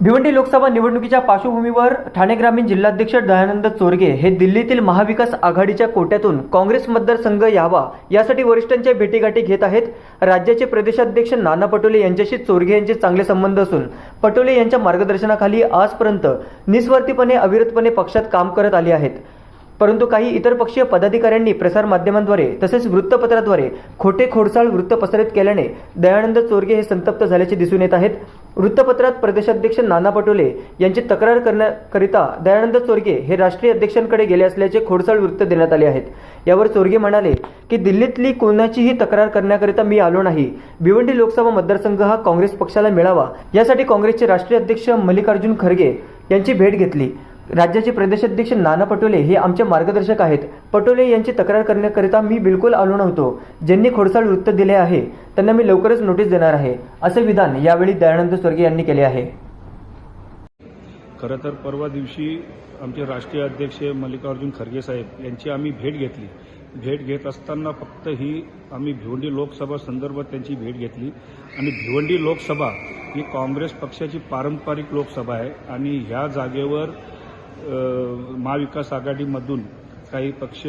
भिवंडी लोकसभा निवडणुकीच्या पार्श्वभूमीवर ठाणे ग्रामीण जिल्हाध्यक्ष दयानंद चोरगे हे दिल्लीतील महाविकास आघाडीच्या कोट्यातून काँग्रेस मतदारसंघ यावा यासाठी वरिष्ठांच्या भेटीगाठी घेत आहेत. राज्याचे प्रदेशाध्यक्ष नाना पटोले यांच्याशी चोरगे यांचे चांगले संबंध असून पटोले यांच्या मार्गदर्शनाखाली आजपर्यंत निस्वार्थीपणे अविरतपणे पक्षात काम करत आले आहेत. परंतु काही इतर पक्षीय पदाधिकाऱ्यांनी प्रसारमाध्यमांद्वारे तसेच वृत्तपत्राद्वारे खोटे खोडसाळ वृत्त पसरित केल्याने दयानंद चोरगे हे संतप्त झाल्याचे दिसून येत आहेत. वृत्तपत्रात प्रदेशाध्यक्ष नाना पटोले यांची तक्रार करण्याकरिता दयानंद चोरगे हे राष्ट्रीय अध्यक्षांकडे गेले असल्याचे खोडसाळ वृत्त देण्यात आले आहेत. यावर चोरगे म्हणाले की दिल्लीतली कोणाचीही तक्रार करण्याकरिता मी आलो नाही. भिवंडी लोकसभा मतदारसंघ हा काँग्रेस पक्षाला मिळावा. यासाठी काँग्रेसचे राष्ट्रीय अध्यक्ष मल्लिकार्जुन खरगे यांची भेट घेतली. राज्याचे प्रदेशाध्यक्ष नाना पटोले हे आमचे मार्गदर्शक आहेत. पटोले यांची तक्रार करण्याकरिता मी बिलकुल आलो नव्हतो. ज्यांनी खोडसाळ वृत्त दिले आहे त्यांना मी लवकरच नोटीस देणार आहे असे विधान यावेळी दयानंद स्वर्गीय यांनी केले आहे. खरं तर परवा दिवशी आमचे राष्ट्रीय अध्यक्ष मल्लिकार्जुन खरगे साहेब यांची आम्ही भेट घेतली. भेट घेत असताना फक्त ही आम्ही भिवंडी लोकसभा संदर्भात त्यांची भेट घेतली. आणि भिवंडी लोकसभा ही काँग्रेस पक्षाची पारंपरिक लोकसभा आहे. आणि ह्या जागेवर महाविकास आघाडीमधून काही पक्ष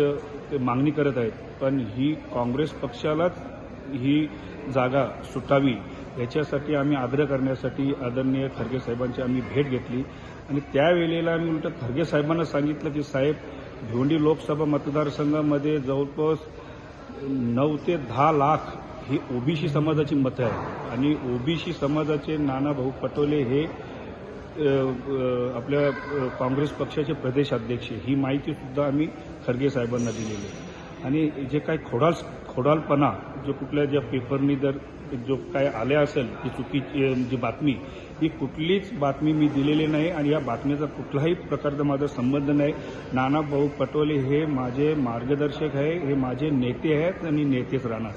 ते मागणी करत आहेत पण ही काँग्रेस पक्षालाच ही जागा सुटावी याच्यासाठी आम्ही आग्रह करण्यासाठी आदरणीय खरगे साहेबांची आम्ही भेट घेतली. आणि त्यावेळेला आम्ही उलट खरगे साहेबांना सांगितलं की साहेब भिवंडी लोकसभा मतदारसंघामध्ये जवळपास नऊ ते दहा लाख ही ओबीसी समाजाची मतं आहे आणि ओबीसी समाजाचे नानाभाऊ पटोले हे आपल्या काँग्रेस पक्षाचे प्रदेशाध्यक्ष ही माहिती सुद्धा आम्ही खरगे साहेबांना दिलेली आहे. आणि जे काही खोडाल खोडालपणा जो कुठल्या ज्या पेपरनी जर जो काय आल्या असेल ती चुकीची जी बातमी ही कुठलीच बातमी मी दिलेली नाही आणि या बातमीचा कुठलाही प्रकारचा माझा संबंध नाही. नाना भाऊ पटोले हे माझे मार्गदर्शक आहे हे माझे नेते आहेत आणि नेतेच राहणार